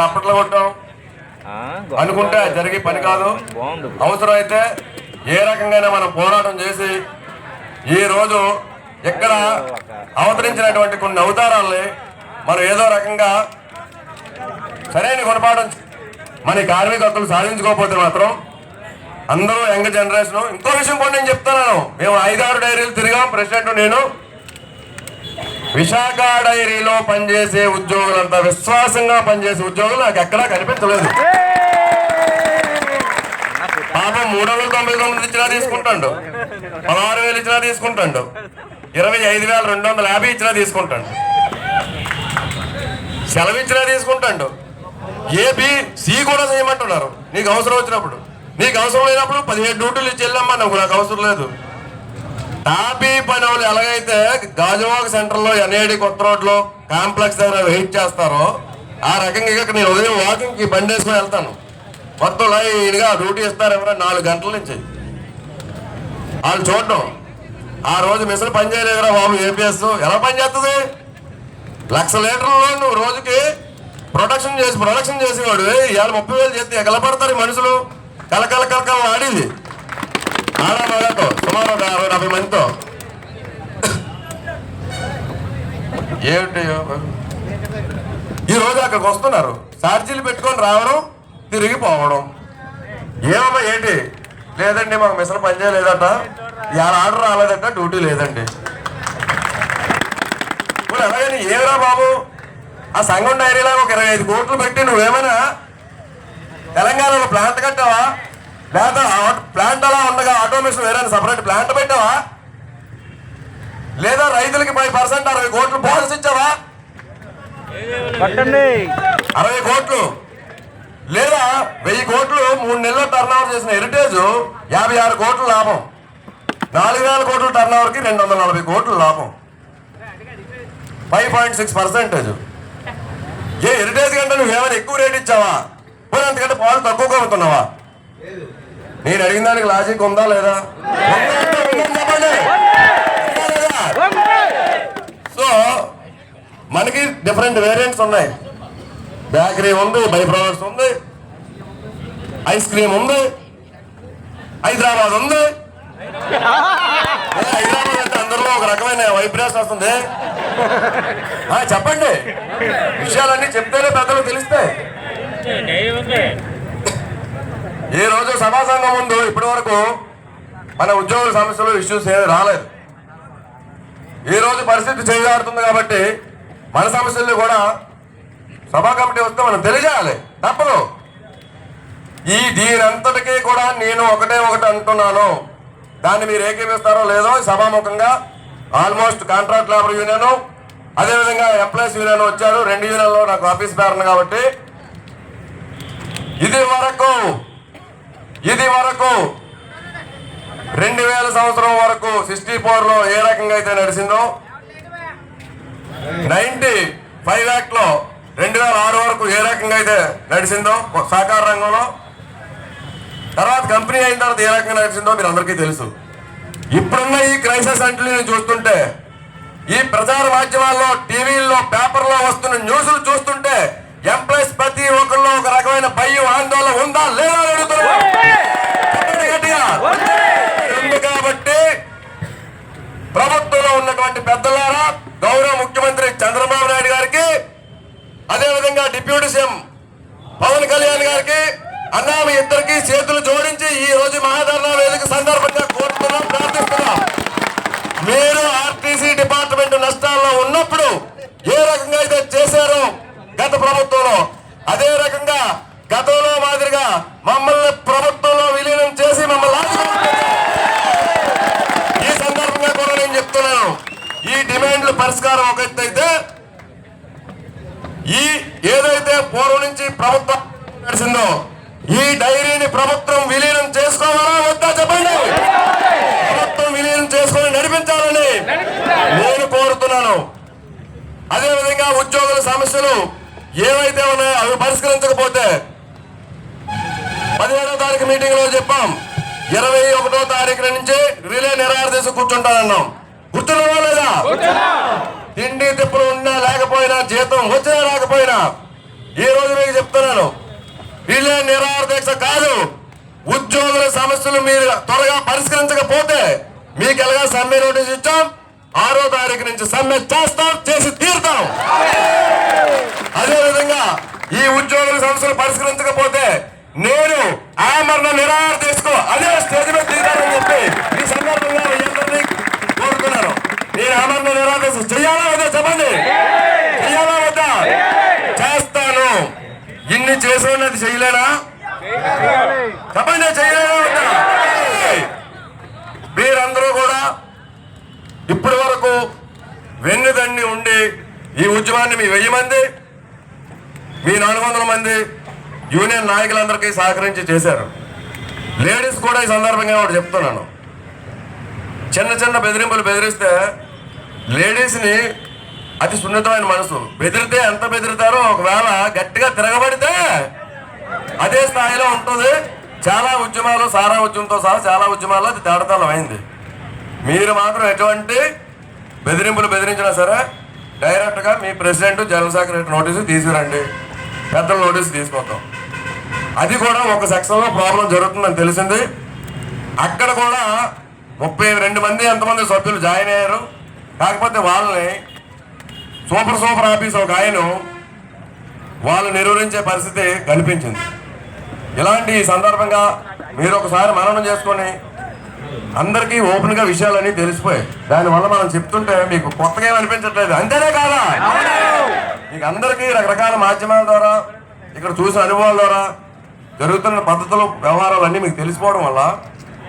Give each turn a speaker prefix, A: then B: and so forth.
A: టప్పట్లు కొట్టాం. అనుకుంటే అది జరిగే పని కాదు.
B: బాగుంది.
A: అవసరమైతే ఏ రకంగా మనం పోరాటం చేసి ఈ రోజు ఇక్కడ అవతరించినటువంటి కొన్ని అవతారాలని మనం ఏదో రకంగా సరైన గుణపాఠం మన కార్మిక హక్కులు సాధించుకోకపోతే మాత్రం అందరూ యంగ్ జనరేషన్. ఇంకో విషయం కూడా నేను చెప్తున్నాను. మేము ఐదారు డైరీలు తిరిగాం. ప్రెసిడెంట్ నేను. విశాఖ డైరీలో పనిచేసే ఉద్యోగులంతా విశ్వాసంగా పనిచేసే ఉద్యోగులు నాకు ఎక్కడా కనిపించలేదు. పాపం మూడు వందల తొంభై తొమ్మిది ఇచ్చినా తీసుకుంటాడు. పదహారు వేలు ఇచ్చినా తీసుకుంటాడు. ఇరవై ఐదు వేల రెండు వందల యాభై ఇచ్చినా తీసుకుంటాడు. సెలవు ఇచ్చినా తీసుకుంటాడు. ఏపీ సి కూడా చేయమంటున్నారు. నీకు అవసరం వచ్చినప్పుడు. నీకు అవసరం లేనప్పుడు పదిహేడు డ్యూటీలు ఇచ్చి వెళ్ళమ్మా నాకు నాకు అవసరం లేదు. టాపీ పని వాళ్ళు ఎలాగైతే గాజువాక సెంటర్లో ఎన్ఐడి కొత్త రోడ్లో కాంప్లెక్స్ దగ్గర వెయిట్ చేస్తారో ఆ రకంగా ఇక్కడ నేను ఉదయం వాకింగ్కి బండి వేసుకుని వెళ్తాను. మొత్తం లైన్గా డ్యూటీ ఇస్తారు ఎవరైనా నాలుగు గంటల నుంచి. వాళ్ళు చూడటం ఆ రోజు మిషన్ పని చేయలేదురా బాబు ఏపీఎస్ ఎలా పని చేస్తుంది లక్ష లీటర్లు నువ్వు రోజుకి ప్రొడక్షన్ చేసి ప్రొడక్షన్ చేసేవాడు. ఇవాళ ముప్పై వేలు చేస్తే ఎగలపడతారు ఈ మనుషులు. కలకల కలకల ఆడింది. ఆడతో సుమారు అరవై డెబ్బై మందితో. ఏమిటి? ఈరోజు అక్కడికి వస్తున్నారు. ఛార్జీలు పెట్టుకొని రావడం తిరిగి పోవడం ఏమమ్మా ఏంటి? లేదండి మాకు మిషన్ పనిచేయలేదట ఇవాళ ఆర్డర్ రాలేదట డ్యూటీ లేదండి. ఇప్పుడు ఎలాగని ఏమరా బాబు? ఆ సంఘం డైరీలో ఒక ఇరవై ఐదు కోట్లు పెట్టి నువ్వేమైనా తెలంగాణలో ప్లాంట్ కట్టావా? లేదా ప్లాంట్ అలా ఉండగా ఆటోమేషన్ వేరే సపరేట్ ప్లాంట్ పెట్టావా? లేదా రైతులకి ఫైవ్ పర్సెంట్ అరవై కోట్లు బోనస్ ఇచ్చావా? అరవై కోట్లు. లేదా వెయ్యి కోట్లు మూడు నెలలు టర్న్ ఓవర్ చేసిన హెరిటేజ్ యాభై ఆరు కోట్ల లాభం. నాలుగు వేల కోట్ల టర్న్ ఓవర్కి రెండు వందల నలభై కోట్ల లాభం. ఫైవ్ పాయింట్ సిక్స్ పర్సెంటేజ్ ఏ హెరిటేజ్ కంటే నువ్వేమైనా ఎక్కువ రేట్ ఇచ్చావా? పోనీ అంతకంటే పాలు తక్కువగా అమ్ముతున్నావా నేను అడిగిన దానికి లాజిక్ ఉందా లేదా? చెప్పండి సో మనకి డిఫరెంట్ వేరియంట్స్ ఉన్నాయి. బేకరీ ఉంది బై ప్రొడక్ట్స్ ఉంది ఐస్ క్రీమ్ ఉంది హైదరాబాద్ ఉంది. హైదరాబాద్ అంటే అందరిలో ఒక రకమైన వైబ్రేషన్ వస్తుంది. చెప్పండి. విషయాలన్నీ చెప్తేనే పెద్దలు తెలిస్తే ఈ రోజు సభా సంఘం ముందు ఇప్పటి వరకు మన ఉద్యోగుల సమస్యలు ఇష్యూస్ ఏమి రాలేదు. ఈ రోజు పరిస్థితి చేయాడుతుంది కాబట్టి మన సమస్యల్ని కూడా సభా కమిటీ వస్తే మనం తెలియజేయాలి. తప్పదు. ఈ దీనంతటికీ కూడా నేను ఒకటే ఒకటి అంటున్నాను. దాన్ని మీరు ఏకీపిస్తారో లేదో సభాముఖంగా ఆల్మోస్ట్ కాంట్రాక్ట్ లేబర్ యూనియన్ అదేవిధంగా ఎంప్లాయీస్ యూనియన్ వచ్చారు. రెండు యూనియన్లో నాకు ఆఫీస్ పేరును కాబట్టి ఇది వరకు ఇది వరకు రెండు వేల సంవత్సరం వరకు సిక్స్టీ లో ఏ రకంగా అయితే నడిచిందో నైన్టీ ఫైవ్ యాక్ట్లో రెండు వేల ఆరు వరకు ఏ రకంగా అయితే నడిచిందో సహకార రంగంలో తర్వాత కంపెనీ అయిన తర్వాత ఏ రకంగా నడిచిందో మీరు అందరికీ తెలుసు. ఇప్పుడున్న ఈ క్రైసిస్ అంటే నేను చూస్తుంటే ఈ ప్రచార మాధ్యమాల్లో టీవీల్లో పేపర్లో వస్తున్న న్యూస్లు చూస్తుంటే ఎంప్లాయీస్ ప్రతి ఒక్కరిలో ఒక రకమైన భయం ఆందోళన ఉందా లేదా. ఉంది కాబట్టి ప్రభుత్వంలో ఉన్నటువంటి పెద్దలారా గౌరవ ముఖ్యమంత్రి చంద్రబాబు నాయుడు గారికి అదేవిధంగా డిప్యూటీ సీఎం పవన్ కళ్యాణ్ గారికి అన్నా మీ ఇద్దరికి చేతులు జోడించి ఈ రోజు మహాధరణ వేదిక సందర్భంగా కోరుతున్నాం ప్రార్థిస్తున్నాం మీరు ఆర్టీసీ డిపార్ట్మెంట్ నష్టాల్లో ఉన్నప్పుడు ఏ రకంగా అయితే చేశారో గత ప్రభుత్వంలో అదే రకంగా గతంలో మాదిరిగా మమ్మల్ని ప్రభుత్వంలో విలీనం చేసి మమ్మల్ని ఈ సందర్భంగా కూడా నేను చెప్తున్నాను. ఈ డిమాండ్లు పరిష్కారం ఒక అయితే ఈ ఏదైతే పూర్వం నుంచి ప్రభుత్వం నడిచిందో ఈ డైరీని ప్రభుత్వం విలీనం చేసుకోవాలా వద్దా చెప్పండి? ప్రభుత్వం విలీనం చేసుకొని నడిపించాలని నేను కోరుతున్నాను. అదేవిధంగా ఉద్యోగుల సమస్యలు ఏవైతే ఉన్నాయో అవి పరిష్కరించకపోతే పదిహేడో తారీఖు మీటింగ్లో చెప్పాం. ఇరవై ఒకటో తారీఖు నుంచి రిలే నిరాహార కూర్చుంటానన్నాం. గుర్తున్నా లేదా? తిండి తిప్పులు ఉన్నా లేకపోయినా జీతం వచ్చినా రాకపోయినా ఈ రోజు మీకు చెప్తా దీక్ష కాదు. ఉద్యోగుల సమస్యలు మీరు త్వరగా పరిష్కరించకపోతే మీకు ఎలాగా సమ్మె నోటీస్ ఇచ్చాం. ఆరో తారీఖు నుంచి సమ్మె చేస్తాం చేసి తీరుతాం. అదే విధంగా ఈ ఉద్యోగుల సమస్యలు పరిష్కరించకపోతే నేను ఆ ఆమరణ నిరాహార తీసుకో. అదే స్టేజ్ మీద దిగుతానని చెప్పి ఈ సందర్భంగా మీ అందరినీ కోరుతున్నాను నేను ఆమరణ నిరాహార దీక్ష చెయ్యాలా వద్దా చెప్పండి? చెయ్యాలా వద్దా? చేస్తాను. ఇన్ని చేసినది చేయలేనా? చెప్పండి చేయలేనా వద్దా? మీరందరూ కూడా ఇప్పటి వరకు వెన్నుదండి ఉండి ఈ ఉద్యమాన్ని మీ వెయ్యి మంది మీ నాలుగు వందల మంది యూనియన్ నాయకులందరికీ సహకరించి చేశారు. లేడీస్ కూడా ఈ సందర్భంగా ఒకటి చెప్తున్నాను. చిన్న చిన్న బెదిరింపులు బెదిరిస్తే లేడీస్ని అతి సున్నితమైన మనసు. బెదిరితే ఎంత బెదిరితారో ఒకవేళ గట్టిగా తిరగబడితే అదే స్థాయిలో ఉంటుంది. చాలా ఉద్యమాలు సారా ఉద్యమంతో సహా చాలా ఉద్యమాల్లో అది తేడతలం అయింది. మీరు మాత్రం ఎటువంటి బెదిరింపులు బెదిరించినా సరే డైరెక్ట్గా మీ ప్రెసిడెంట్ జనరల్ సెక్రటరీ నోటీసు తీసుకురండి. పెద్దల నోటీసు తీసుకొద్దాం అది కూడా ఒక సెక్షన్లో ప్రాబ్లం జరుగుతుందని తెలిసింది. అక్కడ కూడా ముప్పై రెండు మంది ఎంతమంది సభ్యులు జాయిన్ అయ్యారు. కాకపోతే వాళ్ళని సూపర్ సూపర్ ఆఫీస్ ఒక ఆయన వాళ్ళు నిర్వహించే పరిస్థితి కనిపించింది. ఇలాంటి సందర్భంగా మీరు ఒకసారి మననం చేసుకొని అందరికీ ఓపెన్గా విషయాలన్నీ తెలిసిపోయాయి. దానివల్ల మనం చెప్తుంటే మీకు కొత్తగా అనిపించట్లేదు. అంతేనే కాదా? మీకు అందరికీ రకరకాల మాధ్యమాల ద్వారా ఇక్కడ చూసిన అనుభవాల ద్వారా జరుగుతున్న పద్ధతులు వ్యవహారాలు అన్నీ మీకు తెలిసిపోవడం వల్ల